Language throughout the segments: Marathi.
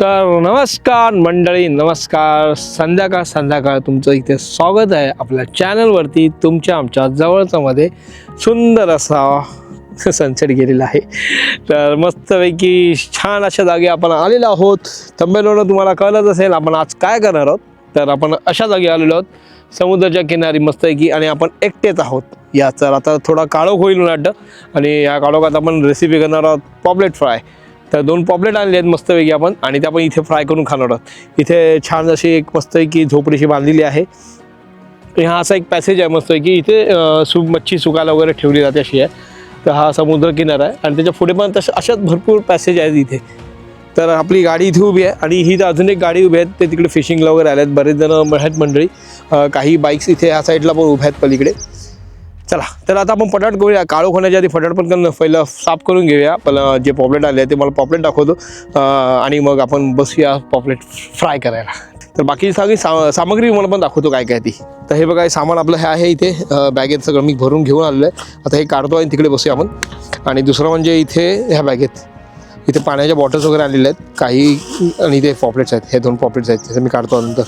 तर नमस्कार मंडळी नमस्कार. संध्याकाळ संध्याकाळ तुमचं इथे स्वागत आहे आपल्या चॅनलवरती. तुमच्या आमच्या जवळच्यामध्ये सुंदर असा सनसेट गेलेला आहे. तर मस्तपैकी छान अशा जागी आपण आलेलो आहोत. तंबेलोनं तुम्हाला कळलंच असेल आपण आज काय करणार आहोत? तर आपण अशा जागी आलेलो आहोत. समुद्राच्या किनारी मस्तपैकी आणि आपण एकटेच आहोत. याचा तर आता थोडा काळोख होईल वाटतं आणि या काळोखात आपण रेसिपी करणार आहोत पॉपलेट फ्राय तर दोन पॉपलेट आणले आहेत मस्तपैकी आपण. आणि त्या आपण इथे फ्राय करून खाणार आहोत. इथे छान अशी एक मस्तपैकी झोपडीशी बांधलेली आहे. हा असा एक पॅसेज आहे मस्तपैकी. इथे सु मच्छी सुकायला वगैरे ठेवली जाते अशी आहे. तर हा समुद्र किनारा आहे. आणि त्याच्या पुढे पण तशा अशाच भरपूर पॅसेज आहेत इथे. तर आपली गाडी इथे उभी आहे. आणि ही तर अजून एक गाडी उभी आहेत ते तिकडे फिशिंगला वगैरे आल्या आहेत बरेच जण आहेत मंडळी. काही बाईक्स इथे ह्या साईडला पण उभ्या आहेत पलीकडे. चला तर आता आपण पटाट करूया. काळोख होण्याच्या आधी फटाट पण पहिलं साफ करून घेऊया. पहिलं जे पॉपलेट आले ते मला पॉपलेट दाखवतो. आणि मग आपण बसूया पॉपलेट फ्राय करायला. तर बाकी सगळी सा सामग्री मला पण दाखवतो काय काय ती. तर हे बघा हे सामान आपलं हे आहे इथे. बॅगेत सगळं मी भरून घेऊन आलेलं आहे. आता हे काढतो आणि तिकडे बसूया आपण. आणि दुसरं म्हणजे इथे ह्या बॅगेत इथे पाण्याच्या बॉटल्स वगैरे आलेल्या आहेत. काही आणि इथे पॉपलेट्स आहेत. हे दोन पॉपलेट्स आहेत. त्याचे मी काढतो नंतर.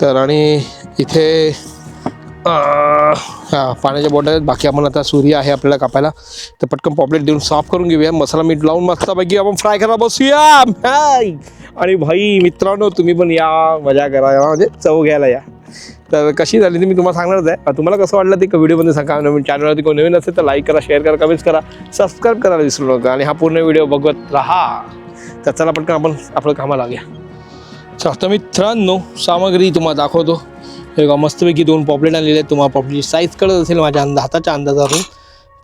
तर आणि इथे हां पाण्याच्या बॉटल आहेत. बाकी आपण आता सूर्य आहे आपल्याला कापायला. तर पटकन पॉपलेट देऊन साफ करून घेऊया. मसाला मीठ लावून मस्तपैकी आपण फ्राय करा बसूया. हाय! आणि भाई मित्रांनो तुम्ही पण या. मजा करा. या म्हणजे चव घ्यायला या. तर कशी झाली ती मी तुम्हाला सांगणारच आहे. तुम्हाला कसं वाटलं ते व्हिडिओमध्ये सांगा. नवीन चॅनलवरती कोण नवीन असेल तर लाईक करा शेअर करा कमेंट्स करा. सबस्क्राईब करायला विसरू नका. आणि हा पूर्ण व्हिडिओ बघत राहा. तर चला पटकन आपण आपलं कामाला लागूया. चला तर मित्रांनो सामग्री तुम्हाला दाखवतो. हे बघा मस्तपैकी दोन पॉपलेट आणलेले आहेत. तुम्हाला पॉपलेटची साईज कळत असेल माझ्या अंदा हाताच्या अंदाजावरून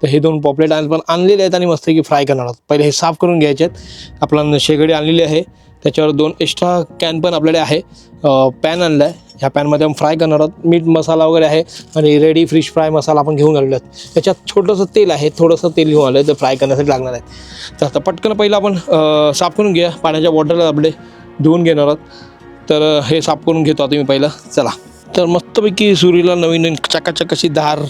तर हे दोन पॉपलेट आण पण आणलेले आहेत आणि मस्तपैकी फ्राय करणार आहोत. पहिले हे साफ करून घ्यायचे आहेत. आपल्याला शेगडी आणलेली आहे. त्याच्यावर दोन एक्स्ट्रा कॅन पण आपल्याकडे आहे. पॅन आणला आहे ह्या पॅनमध्ये आपण फ्राय करणार आहोत. मीठ मसाला वगैरे आहे आणि रेडी फिश फ्राय मसाला आपण घेऊन आलेलो आहेत. त्याच्यात छोटंसं तेल आहे. थोडंसं तेल घेऊन आलं आहे तर फ्राय करण्यासाठी लागणार आहे तर आता पटकन पहिलं आपण साफ करून घ्या पाण्याच्या बॉटलला आपले धुवून घेणार आहोत. तर हे साफ करून घेतो आता मी पहिलं. चला. तर मस्तपैकी सुरीला नवीन नवीन चकाचक अशी धार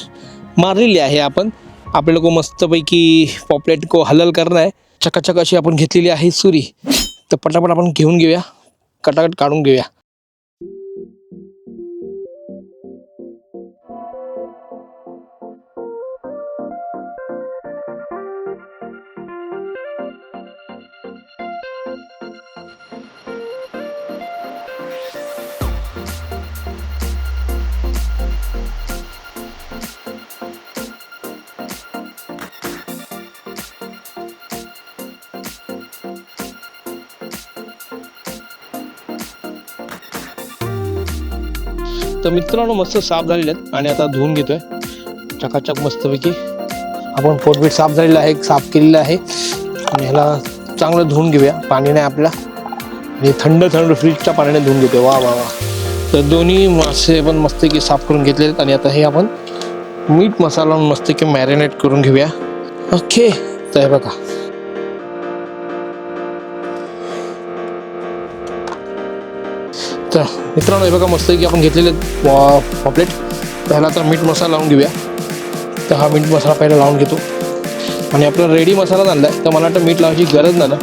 मारलेली आहे आपण. आपल्याला को मस्तपैकी पॉपलेट को हलल करणं आहे. चकाचक अशी आपण घेतलेली आहे सुरी. तर पटापट आपण घेऊन घेऊया. कटाकट काढून घेऊया. तर मित्रांनो मस्त साफ झालेले आहेत. आणि आता धुवून घेतोय. चकाचक मस्तपैकी. आपण पोटबीट साफ झालेलं आहे साफ केलेलं आहे. आणि ह्याला चांगलं धुवून घेऊया. पाणी नाही आपल्या आणि थंड थंड फ्रीजच्या पाण्याने धुवून घेतोय. वा वा वा. तर दोन्ही मासे पण मस्तपैकी साफ करून घेतले आहेत. आणि आता हे आपण मीठ मसाला मस्तकी मस्तपैकी मॅरिनेट करून घेऊया. ओके तर बघा. तर मित्रांनो हे बघा मस्त की आपण घेतलेले पॉपलेट. पहिला तर मीठ मसाला लावून घेऊया. तर हा मीठ मसाला पहिला लावून घेतो. आणि आपला रेडी मसाला आणला आहे तर मला वाटतं मीठ लावायची गरज नाही ना.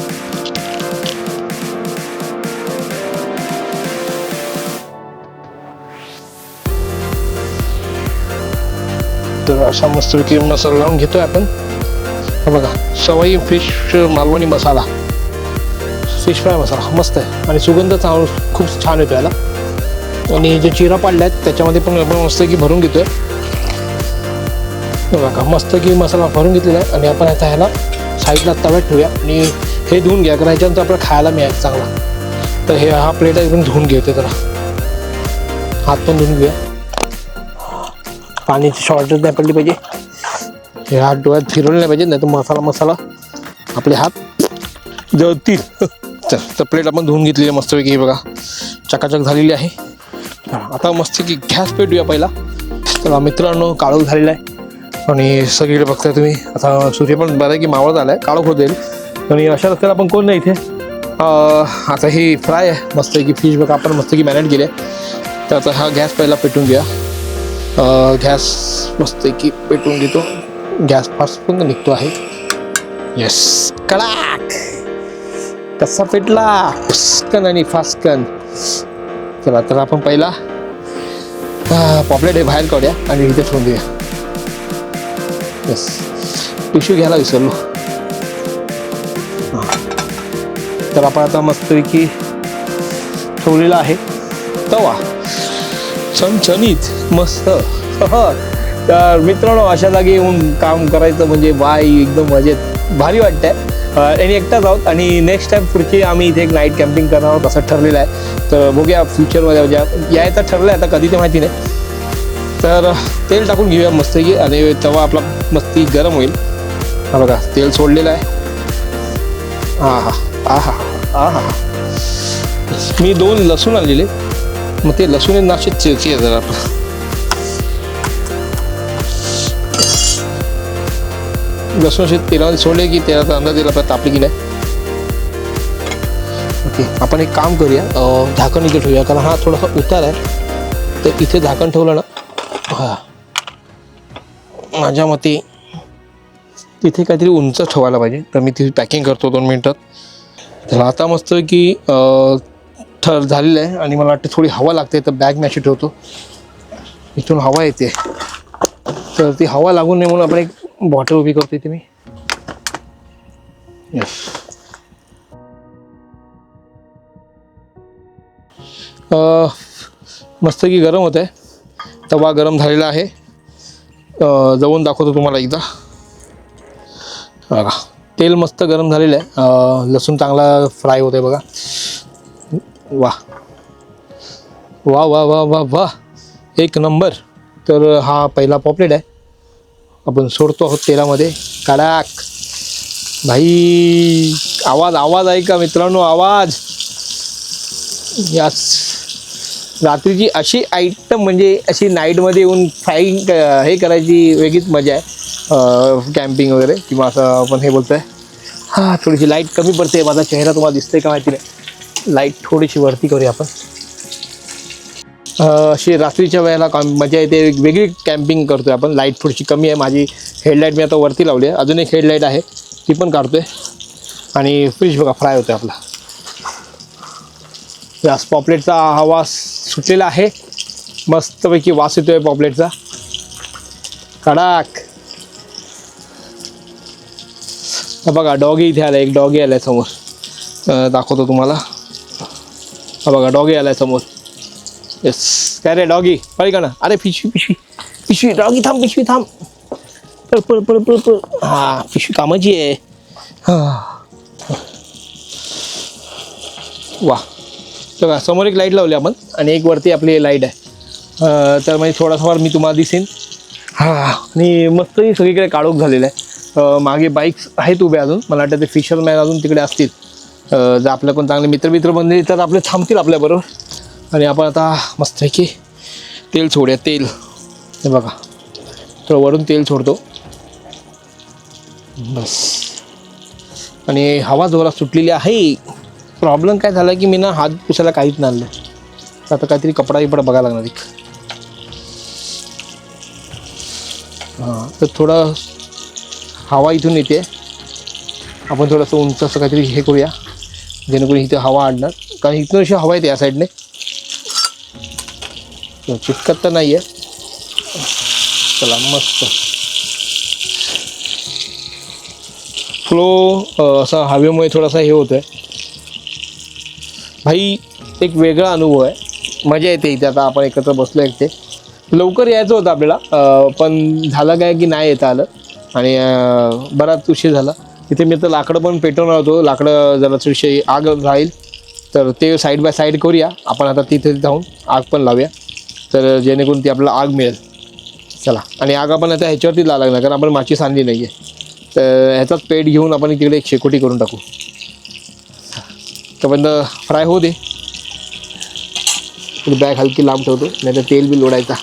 तर असा मस्तपैकी मसाला लावून घेतोय आपण. बघा सवाई fish Malvani masala. Fish fry masala. मस्त आहे. आणि सुगंध चांगला खूप छान येतो याला. आणि जे चिरा पाडल्या आहेत त्याच्यामध्ये पण आपण मस्त की भरून घेतोय. बघा मस्त की मसाला भरून घेतलेला आहे. आणि आपण आता ह्याला साईडला तव्यात ठेवूया. आणि हे धुवून घ्या कारण ह्याच्यानंतर आपल्याला खायला मिळायचं चांगला. तर हे हा प्लेट एकदम धुवून घेते जरा. हात पण धुवून घेऊया. पाण्याची शॉर्टेज नाही पडली पाहिजे. हे हात डोळ्यात फिरवले नाही पाहिजे नाही तर मसाला मसाला आपले हात जळतील. चल तर प्लेट आपण धुवून घेतलेली आहे मस्तपैकी हे बघा. चकाचक झालेली आहे. आता मस्त की गॅस पेटूया पहिला. तर मित्रांनो काळोख झालेला आहे. आणि सगळीकडे बघताय तुम्ही. आता सूर्य पण बऱ्यापैकी मावळ मावळत आला आहे काळोख होत आणि अशा रस्त्याला आपण कोण नाही इथे? आता ही फ्राय आहे. मस्त की फिश बघा आपण मस्त की केली आहे. तर आता हा गॅस पहिला पेटून घ्या गॅस मस्त की पेटून घेतो. गॅस फास्ट पण निघतो आहे. येस कडाक! कसा पेटला? फस्कन आणि फास्कन. चला तर आपण पहिला पॉपलेट हे बाहेर काढूया आणि इथे ठेवून देऊया. यस टिश्यू घ्यायला विसरलो. तर आपण आता मस्तपैकी ठेवलेला आहे. तवा. चमचमीत मस्त. तर मित्रांनो अशा जागी येऊन काम करायचं म्हणजे बाय एकदम मजेत. भारी वाटतंय. आणि एकटाच आहोत आणि नेक्स्ट टाइम पुढची आम्ही इथे एक नाईट कॅम्पिंग करणार आहोत असं ठरलेलं आहे. तर बघूया फ्युचरमध्ये म्हणजे यायचं ठरलं आहे आता कधी ते माहिती नाही. तर तेल टाकून घेऊया मस्तकी आणि तेव्हा आपला मस्ती गरम होईल. हा बघा तेल सोडलेलं आहे. हा हा हा हा हा हा मी दोन लसूण आणलेले. मग ते लसूण नाशिक चिरची जरा. आपण लसूण असे तेलामध्ये सोडले की तेलाचा अंदाज दिला आपल्याला तापली की नाही? ओके आपण एक काम करूया. झाकण इथे ठेवूया कारण हा थोडासा उतार आहे. तर इथे झाकण ठेवलं ना हा माझ्या मते तिथे काहीतरी उंच ठेवायला पाहिजे. तर मी तिथे पॅकिंग करतो दोन मिनटात तर आता मस्त की ठर झालेलं आहे आणि मला वाटतं थोडी हवा लागते तर बॅग मॅशी ठेवतो. इथून हवा येते. तर ती हवा लागू नये म्हणून आपण एक बॉटल उभी करतो इथे मी। येस मस्त की गरम होत आहे तवा गरम झालेला आहे. जवळून दाखवतो तुम्हाला एकदा. बघा तेल मस्त गरम झालेलं आहे. लसूण चांगला फ्राय होत आहे बघा. वा वा वा वा वा वा एक नंबर. तर हा पहिला पॉपलेट आहे. आपण सोडतो आहोत तेलामध्ये. कडाक. भाई आवाज आवाज आहे का मित्रांनो आवाज. याच रात्रीची अशी आयटम म्हणजे अशी नाईटमध्ये येऊन फ्राईंग हे करायची वेगळीच मजा आहे. कॅम्पिंग वगैरे किंवा असं आपण हे बोलतोय. हां थोडीशी लाइट कमी पडते. माझा चेहरा तुम्हाला दिसतोय का माहिती नाही. लाइट थोडीशी वरती करूया आपण. अशी रात्रीच्या वेळेला काम म्हणजे मजा येते एक वेगळी कॅम्पिंग करतोय आपण. लाइट थोडीशी कमी आहे. माझी हेडलाईट मी आता वरती लावली आहे. अजून एक हेडलाईट आहे. ती पण काढतोय. आणि फ्रीज बघा फ्राय होतोय आपला. जास्त पॉपलेटचा हा वास सुटलेला आहे. मस्तपैकी वास येतोय पॉपलेटचा कडाक. बघा डॉगी इथे आला एक डॉगी आलाय समोर. दाखवतो तुम्हाला. हा बघा डॉगी आलाय समोर. येस काय रे डॉगी पळी का ना अरे पिशवी पिशवी पिशवी डॉगी थांब पिशवी थांब पळ पळ पळ पळ पळ हा पिशवी कामाची आहे हा वा बघा समोर एक लाइट लावली आपण. आणि एक वरती आपली लाइट आहे. Ah, तर म्हणजे थोडासा मी तुम्हाला दिसेन. हा आणि मस्तही सगळीकडे काळोख झालेलं आहे. Ah, मागे बाईक्स आहेत उभे अजून. मला वाटतं ते फिशरमॅन अजून तिकडे असतील. जर आपलं कोण चांगले मित्र मित्र बनले तर आपले थांबतील आपल्याबरोबर आणि आपण आता मस्तपैकी तेल सोडूया तेल. हे बघा. थोडं वरून तेल सोडतो. बस. आणि हवा जोरात सुटलेली आहे. प्रॉब्लेम काय झाला की मी ना हात पुसायला काहीच नाही आणलं. आता काहीतरी कपडा बिपडा बघायला लागणार एक. हां तर थोडं हवा इथून येते. आपण थोडंसं उंच असं काहीतरी हे करूया. जेणेकरून इथे हवा आणणार. कारण इथून अशी हवा येते या साईडने. चिटकत तर नाही आहे चला मस्त. फ्लो असा हवेमुळे थोडासा हे होतं आहे भाई एक वेगळा अनुभव आहे. मजा येते इथे. आता आपण एकत्र बसलो इथे. लवकर यायचं होतं आपल्याला पण झालं काय की नाही येता आलं. आणि बराच उशीर झाला. इथे मी तर लाकडं पण पेटवणार होतो. लाकडं जरा थोडीशी आग राहील. तर ते साईड बाय साईड करूया. आपण आता तिथे जाऊन आग पण लावूया. तर जेणेकरून ती आपल्याला आग मिळेल. चला. आणि आग आपण आता ह्याच्यावरती लावा लागणार कारण आपण माची सांडली नाही आहे तर ह्याचाच पेट घेऊन आपण तिकडे एक शेकोटी करून टाकू. त्यापर्यंत फ्राय होऊ दे. बॅग हलकी लांब ठेवतो नाही तर तेल बी लोडायचा.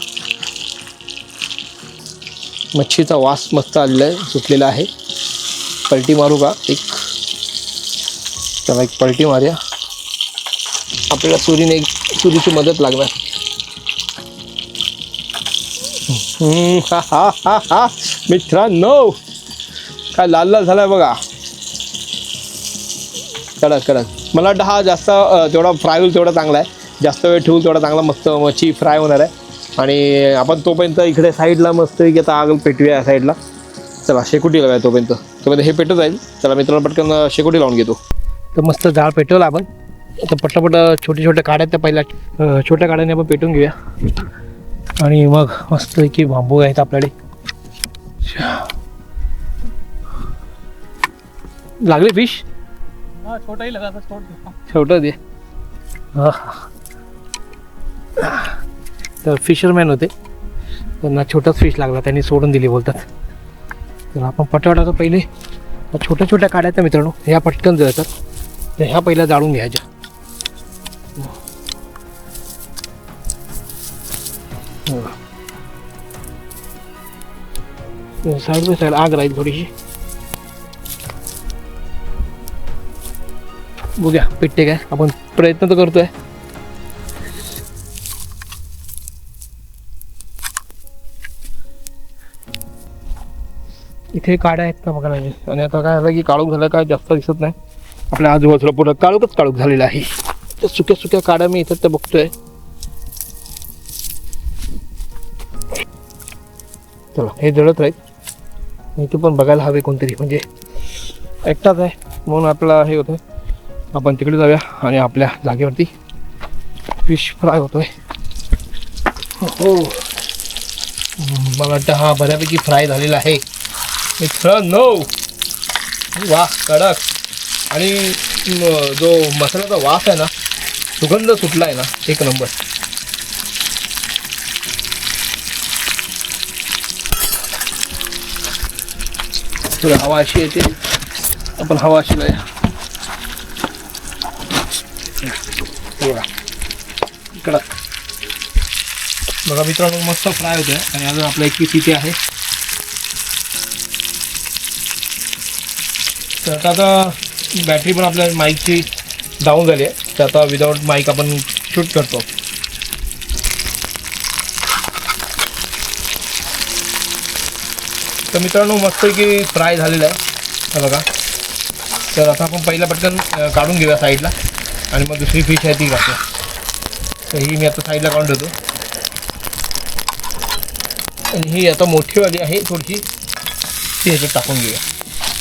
मच्छीचा वास मस्त आलेला आहे सुटलेला आहे. पलटी मारू का? एक. त्याला एक पलटी मारूया. आपल्याला सुरीने एक सुरीची मदत लागणार. हा हा हा हा मित्रांनो काय लाल लाल झालाय बघा. कडक कडक मला वाटतं हा जास्त तेवढा फ्राय होईल तेवढा चांगला आहे. जास्त वेळ ठेवूल तेवढा चांगला मस्त मच्छी फ्राय होणार आहे. आणि आपण तोपर्यंत इकडे साईडला मस्त की आता आग पेटूया साईडला. चला शेकोटी लावूया तोपर्यंत. तोपर्यंत हे पेटत जाईल. चला मित्रांनो पटकन शेकोटी लावून घेतो. तर मस्त जाळ पेटवलं आपण. आता पटापट छोटे छोटे काड्या त्या पहिल्या छोट्या काड्याने आपण पेटून घेऊया. आणि मग मस्त की बांबू आहेत आपल्याकडे. लागले फिश छोटाही लगा छोटं दे. तर फिशरमॅन होते. त्यांना छोटाच फिश लागला त्यांनी सोडून दिली बोलतात. तर आपण पटापट आता पहिले. छोट्या छोट्या काड्या त्या मित्रांनो ह्या पटकन जळतात. तर ह्या पहिल्या जाळून घ्यायच्या. साईड बाय साईड आग राहील थोडीशी. बघूया पेटते काय? आपण प्रयत्न तर करतोय. इथे काड्या आहेत का बघा नाही? आणि आता काय झालं की काळोख झालं काय जास्त दिसत नाही. आपल्या आजूबाजूला पुढं काळोखच काळोख झालेला आहे. त्या सुक्या सुक्या काड्या मी इथं त्या बघतोय. चला हे जळत राहील. इथे पण बघायला हवे कोणतरी म्हणजे एकटाच आहे म्हणून आपला हे होतं आपण तिकडे जाऊया आणि आपल्या जागेवरती फिश फ्राय होतोय. हो. मला वाटतं हा बऱ्यापैकी फ्राय झालेला आहे. मित्रांनो वा कडक. आणि जो मसाल्याचा वास आहे ना सुगंध सुटला आहे ना एक नंबर थोडं हवा अशी येते. आपण हवा अशी लावूया. इकडं. बघा मित्रांनो मस्त फ्राय होते आणि अजून आपल्या एकवीस इथे आहे. तर आता आता बॅटरी पण आपल्या माईकची डाऊन झाली आहे. तर आता विदाऊट माईक आपण शूट करतो. तर मित्रांनो मस्तपैकी फ्राय झालेलं आहे. बघा. तर आता आपण पहिला पटकन काढून घेऊया साईडला. आणि मग दुसरी फिश आहे ती घातल्या तर ही मी आता साईडला काढून ठेवतो. आणि ही आता मोठीवाली आहे. थोडीशी ती ह्याच्यात टाकून घेऊया.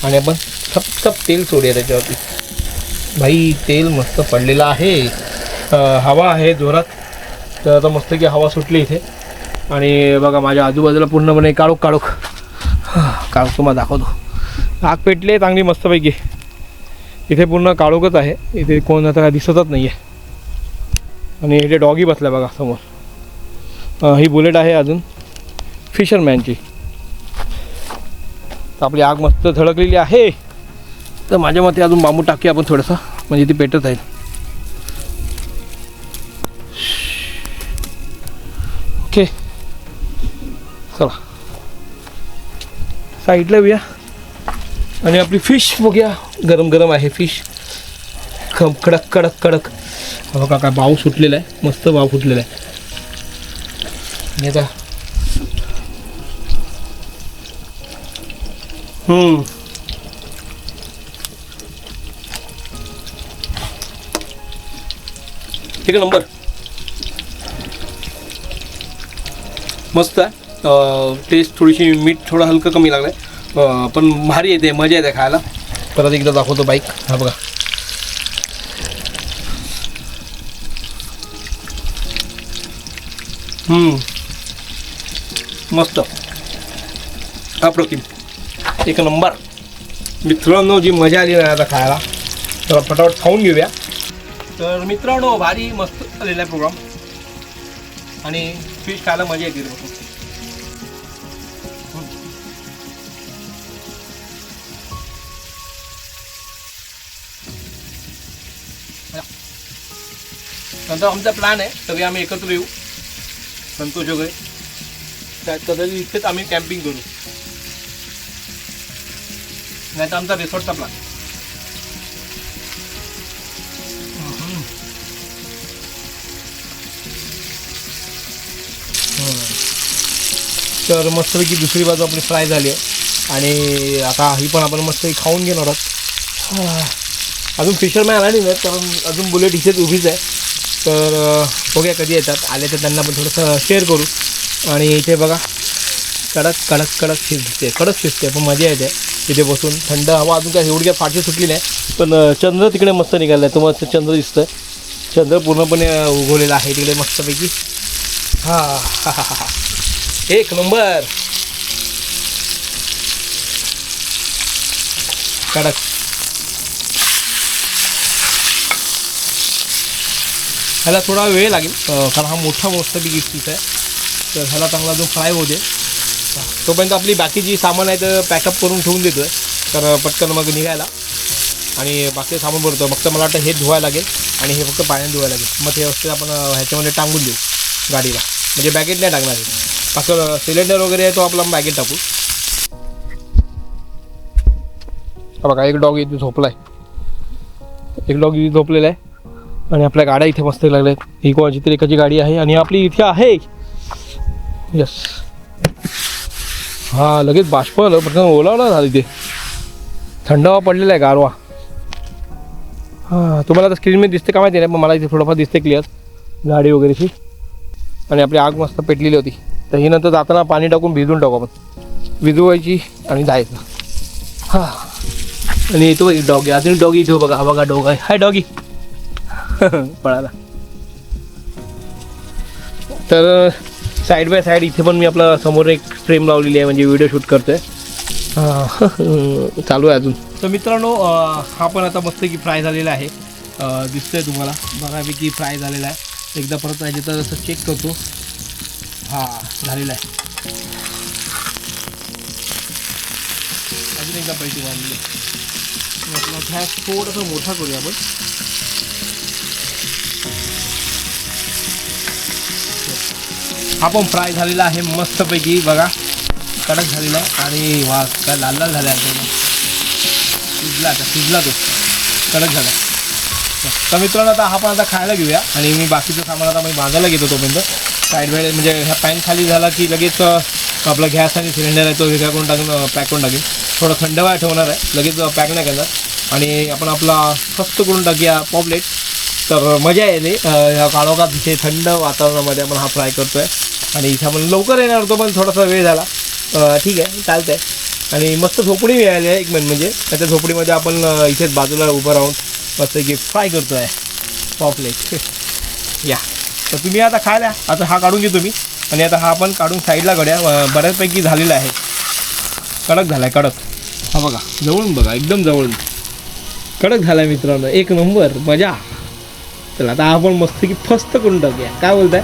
आणि आपण थप थप तेल सोडूया त्याच्यावरती. भाई तेल मस्त पडलेलं आहे. हवा आहे जोरात. तर आता मस्त की हवा सुटली इथे. आणि बघा माझ्या आजूबाजूला पूर्णपणे काळोख काळोख काळ तुम्हाला दाखवतो. आग पेटली चांगली मस्तपैकी. इथे पूर्ण काळोखच आहे. इथे कोण आता दिसतच नाही आहे आणि इथे डॉगी बसला बघा समोर. ही बुलेट आहे अजून. फिशरमॅनची. तर आपली आग मस्त धडकलेली आहे. तर माझ्या मते अजून बांबू टाकूया आपण थोडंसं. म्हणजे ती पेटत आहे ओके. चला. साईडला येऊया आणि आपली फिश बघूया. गरम गरम आहे फिश खम कडक कडक कडक. बघा काय भाव सुटलेला आहे. मस्त भाव फुटलेला आहे. आणि आता हम्म. नंबर. मस्त आहे. टेस्ट थोडीशी मीठ थोडं हलकं कमी लागलं आहे पण भारी येते मजा येते खायला. परत एकदा दाखवतो बाईक हा बघा. मस्त. अप्रतिम. एक नंबर मित्रांनो जी मजा आली ना आता खायला. तर फटाफट खाऊन घेऊया. तर मित्रांनो भारी मस्त आलेला आहे प्रोग्राम आणि फिश खायला मजा येते नंतर आमचा प्लॅन आहे. सगळे आम्ही एकत्र येऊ. संतोष वगैरे. त्यात कदाचित इथेच आम्ही कॅम्पिंग करू. नाही तर आमचा रिसॉर्टचा प्लॅन तर मस्तपैकी दुसरी बाजू आपली फ्राय झाली आहे. आणि आता ही पण आपण मस्त खाऊन घेणार आहोत. अजून फिशरमॅन आली नाही कारण अजून बुलेट इथेच उभीच आहे. तर बघूया कधी येतात. आले तर त्यांना पण थोडंसं शेअर करू. आणि इथे बघा कडक कडक कडक शिजते. कडक शिजते पण मजा येते. तिथे बसून थंड हवा अजून काय एवढी काय फाटी सुटली नाही. पण चंद्र तिकडे मस्त निघालं आहे तुम्हाला चंद्र दिसतं चंद्र पूर्णपणे उगवलेला आहे तिकडे मस्तपैकी. हा हा हा हा. एक नंबर. कडक. ह्याला थोडा वेळ लागेल कारण हा मोठा मस्तपैकी पीस आहे. तर ह्याला चांगला जो फ्राय होऊ दे. तोपर्यंत आपली बाकी जी सामान आहे तर पॅकअप करून ठेवून देतो आहे तर पटकन मग निघायला. आणि बाकी सामान भरतो फक्त मला वाटतं हे धुवायला लागेल आणि हे फक्त पाण्याने धुवायला लागेल. मग हे वस्तू आपण ह्याच्यामध्ये टांगून देऊ गाडीला. म्हणजे बॅगेट नाही टाकणार आहे सिलेंडर वगैरे आहे तो आपला बॅगेट टाकू. बघा एक डॉग इथे झोपला आहे एक डॉग इथे झोपलेला आहे. आणि आपल्या गाड्या इथे मस्त लागल्या ही कोणाची तरी एकाची गाडी आहे आणि आपली इथे आहे. यस हा लगेच बाष्प आलं. पण ओलावला झालं इथे. थंड हवा पडलेला आहे गारवा. हां तुम्हाला आता स्क्रीनमध्ये दिसते का माहिती नाही पण मला इथे थोडंफार दिसते क्लिअर गाडी वगैरेची. आणि आपली आग मस्त पेटलेली होती. तर ही नंतर जाताना पाणी टाकून भिजून टाकू आपण. भिजवायची आणि जायचं. हां. आणि येतो डॉगी अजून डॉगी इथे बघा. हा बघा डॉग आहे. हाय डॉगी पळाला. तर साईड बाय साईड इथे पण मी आपला समोर एक फ्रेम लावलेली आहे म्हणजे व्हिडिओ शूट करतोय. चालू आहे अजून. तर मित्रांनो हा पण आता मस्त की फ्राय झालेला आहे. दिसतंय दिसतोय तुम्हाला. बऱ्यापैकी फ्राय झालेला आहे. एकदा परत पाहिजे तर असं चेक करतो. हा झालेला आहे. अजून एकदा पैसे झालेले थोडंसं मोठा करूया आपण. हा पण फ्राय झालेला आहे मस्तपैकी बघा. कडक झालेला आहे. आणि वा काय लाल लाल झाला आहे शिजला आता शिजला तो. कडक झाला. तर मित्रांनो आता हा पण आता खायला घेऊया. आणि मी बाकीचं सामान आता मी बांधायला घेतो तोपर्यंत. साईड बाय म्हणजे ह्या पॅन खाली झाला की लगेच आपला गॅस आणि सिलेंडर आहे तो वेगळा करून टाकून पॅक करून टाकेल थोडं थंड वाय ठेवणार आहे. लगेच पॅक नाही करणार. आणि आपण आपला स्वस्त करून टाकूया पॉपलेट. तर मजा येते ह्या काळोखात इथे थंड वातावरणामध्ये आपण हा फ्राय करतो आहे आणि इथं आपण लवकर येणार होतो पण थोडासा वेळ झाला. ठीक आहे चालतं आहे आणि मस्त झोपडी मिळाली आहे एक मेन म्हणजे. त्या झोपडीमध्ये आपण इथेच बाजूला उभं राहून मस्त की फ्राय करतो आहे पॉपलेट या. तर तुम्ही आता खायला आता हा काढून घे तुम्ही आणि आता हा आपण काढून साईडला गड्या बऱ्याचपैकी झालेला आहे. कडक झाला आहे कडक. हा बघा जवळून बघा एकदम जवळून. कडक झाला आहे मित्रांनो. एक नंबर मजा. चला आता आपण मस्त की फस्त करून टाकूया. काय बोलताय?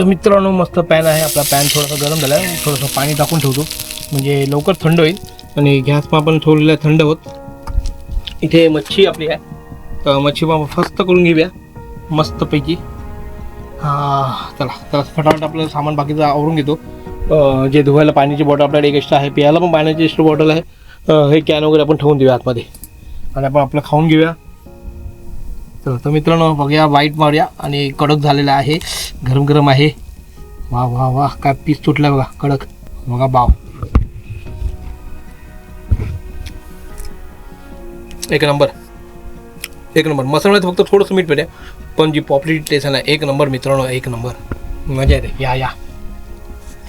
तर मित्रांनो मस्त पॅन आहे. आपला पॅन थोडासा गरम झाला आहे. थोडंसं पाणी टाकून ठेवतो. म्हणजे लवकर थंड होईल. आणि गॅस पण आपण ठेवलेला थंड होत. इथे मच्छी आपली आहे. तर मच्छी पण आपण फस्त करून घेऊया. मस्तपैकी. हा चला. तर फटाफट आपलं सामान बाकीचं आवरून घेतो. जे धुवायला पाण्याची बॉटल आपल्याकडे एक एक्स्ट्रा आहे. प्यायला पण पाण्याची एक्स्ट्रा बॉटल आहे. हे कॅन वगैरे आपण ठेवून देऊया आतमध्ये. आणि आपण आपलं खाऊन घेऊया. तर तर मित्रांनो बघूया वाईट मारूया. आणि कडक झालेला आहे. गरम गरम आहे. वा वा वा. काय पीस तुटला बघा. कडक. बघा बाव एक नंबर एक नंबर मसाल्यात फक्त थोडंसं मीठ पेटे पण जी पॉपलेट टेस्ट आहे ना एक नंबर मित्रांनो एक नंबर मजा येते. या या.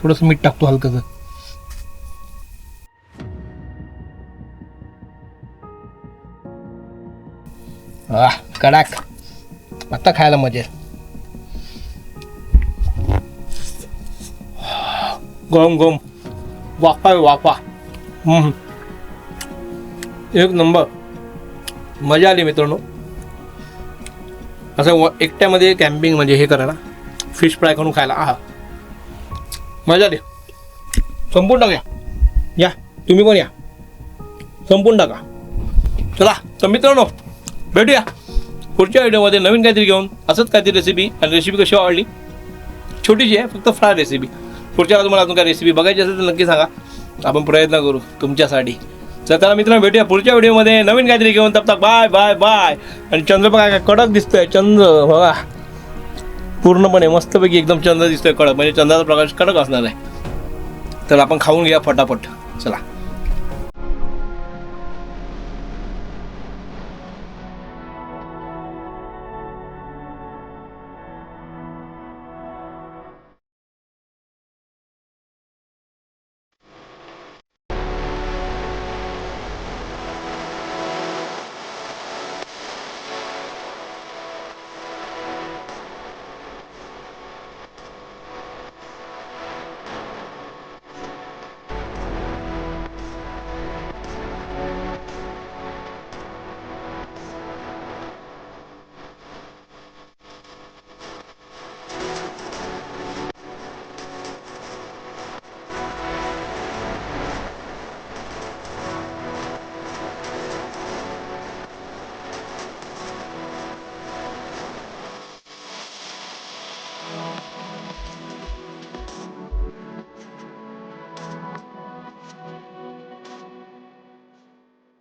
थोडंसं मीठ टाकतो हलकंसं. वा कडाक. आता खायला मजा गोम गोम. गरम वाफा. वाफा एक नंबर. मजा आली मित्रांनो. असं व- एकट्यामध्ये कॅम्पिंग म्हणजे हे करायला फिश फ्राय करून खायला. आहा. मजा आली. संपून टाका या. तुम्ही पण या. संपून टाका. चला. तर मित्रांनो भेटूया. पुढच्या व्हिडिओमध्ये नवीन काहीतरी घेऊन असंच काहीतरी रेसिपी आणि रेसिपी कशी आवडली छोटीशी आहे फक्त फ्राय रेसिपी पुढच्या वेळेला तुम्हाला अजून काय रेसिपी बघायची असेल तर नक्की सांगा. आपण प्रयत्न करू तुमच्यासाठी. तर त्याला मित्रांनो भेटूया पुढच्या व्हिडिओमध्ये. नवीन काहीतरी घेऊन तब तक बाय बाय बाय आणि चंद्र बघा काय कडक दिसतोय. चंद्र बघा. पूर्णपणे मस्तपैकी एकदम चंद्र दिसतोय कडक. म्हणजे चंद्राचा प्रकाश कडक असणार आहे. तर आपण खाऊन घ्या फटाफट. चला.